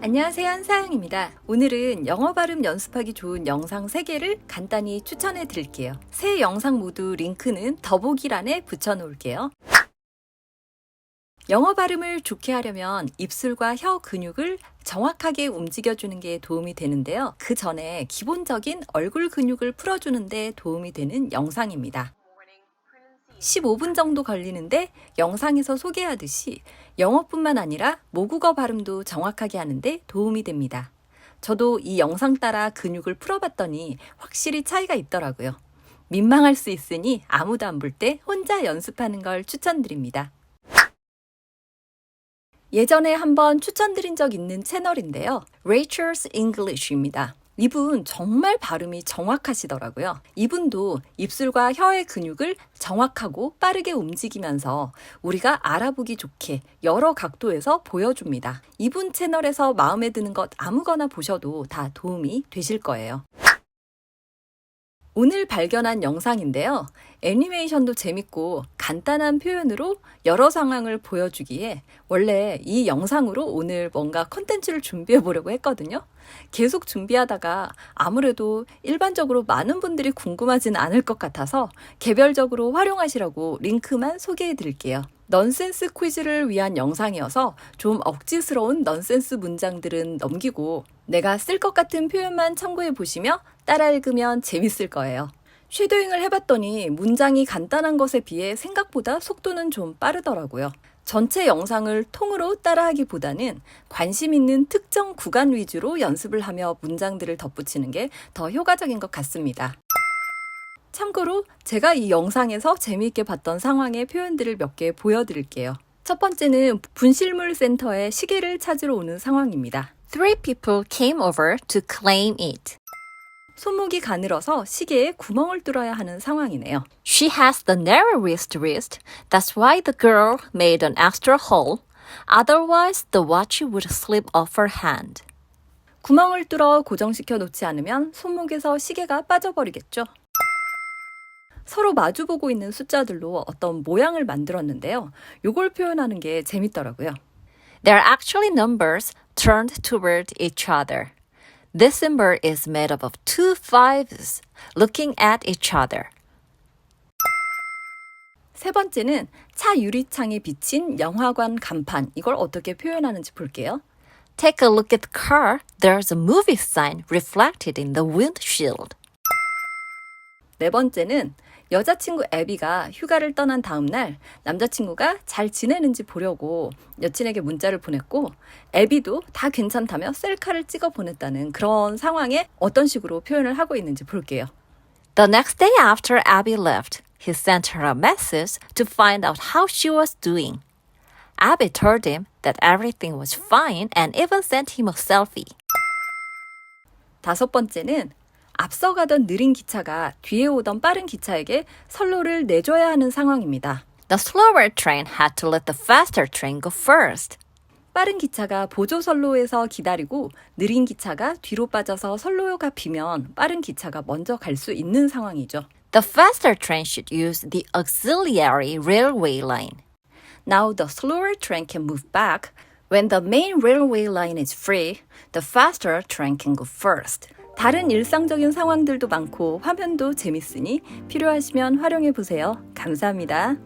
안녕하세요 한사영입니다. 오늘은 영어 발음 연습하기 좋은 영상 3개를 간단히 추천해 드릴게요. 세 영상 모두 링크는 더보기란에 붙여 놓을게요. 영어 발음을 좋게 하려면 입술과 혀 근육을 정확하게 움직여주는 게 도움이 되는데요. 그 전에 기본적인 얼굴 근육을 풀어주는데 도움이 되는 영상입니다. 15분 정도 걸리는데 영상에서 소개하듯이 영어뿐만 아니라 모국어 발음도 정확하게 하는데 도움이 됩니다. 저도 이 영상 따라 근육을 풀어봤더니 확실히 차이가 있더라고요. 민망할 수 있으니 아무도 안 볼 때 혼자 연습하는 걸 추천드립니다. 예전에 한번 추천드린 적 있는 채널인데요. Rachel's English입니다. 이분 정말 발음이 정확하시더라고요. 이분도 입술과 혀의 근육을 정확하고 빠르게 움직이면서 우리가 알아보기 좋게 여러 각도에서 보여줍니다. 이분 채널에서 마음에 드는 것 아무거나 보셔도 다 도움이 되실 거예요. 오늘 발견한 영상인데요. 애니메이션도 재밌고 간단한 표현으로 여러 상황을 보여주기에 원래 이 영상으로 오늘 뭔가 컨텐츠를 준비해 보려고 했거든요. 계속 준비하다가 아무래도 일반적으로 많은 분들이 궁금하지는 않을 것 같아서 개별적으로 활용하시라고 링크만 소개해 드릴게요. 넌센스 퀴즈를 위한 영상이어서 좀 억지스러운 넌센스 문장들은 넘기고 내가 쓸 것 같은 표현만 참고해 보시며 따라 읽으면 재밌을 거예요. 쉐도잉을 해봤더니 문장이 간단한 것에 비해 생각보다 속도는 좀 빠르더라고요. 전체 영상을 통으로 따라하기보다는 관심 있는 특정 구간 위주로 연습을 하며 문장들을 덧붙이는 게 더 효과적인 것 같습니다. 참고로 제가 이 영상에서 재미있게 봤던 상황의 표현들을 몇 개 보여드릴게요. 첫 번째는 분실물 센터에 시계를 찾으러 오는 상황입니다. Three people came over to claim it. 손목이 가늘어서 시계에 구멍을 뚫어야 하는 상황이네요. She has the narrowest wrist. That's why the girl made an extra hole. Otherwise, the watch would slip off her hand. 구멍을 뚫어 고정시켜 놓지 않으면 손목에서 시계가 빠져버리겠죠. 서로 마주보고 있는 숫자들로 어떤 모양을 만들었는데요. 요걸 표현하는 게 재밌더라고요. They're actually numbers turned toward each other. This symbol is made up of two fives looking at each other. 세 번째는 차 유리창에 비친 영화관 간판. 이걸 어떻게 표현하는지 볼게요. Take a look at the car. There's a movie sign reflected in the windshield. 네 번째는 여자친구 애비가 휴가를 떠난 다음 날 남자친구가 잘 지내는지 보려고 여친에게 문자를 보냈고 애비도 다 괜찮다며 셀카를 찍어 보냈다는 그런 상황에 어떤 식으로 표현을 하고 있는지 볼게요. The next day after Abby left, he sent her a message to find out how she was doing. Abby told him that everything was fine and even sent him a selfie. 다섯 번째는 앞서가던 느린 기차가 뒤에 오던 빠른 기차에게 선로를 내줘야 하는 상황입니다. The slower train had to let the faster train go first. 빠른 기차가 보조 선로에서 기다리고 느린 기차가 뒤로 빠져서 선로가 비면 빠른 기차가 먼저 갈 수 있는 상황이죠. The faster train should use the auxiliary railway line. Now the slower train can move back. When the main railway line is free, the faster train can go first. 다른 일상적인 상황들도 많고 화면도 재밌으니 필요하시면 활용해 보세요. 감사합니다.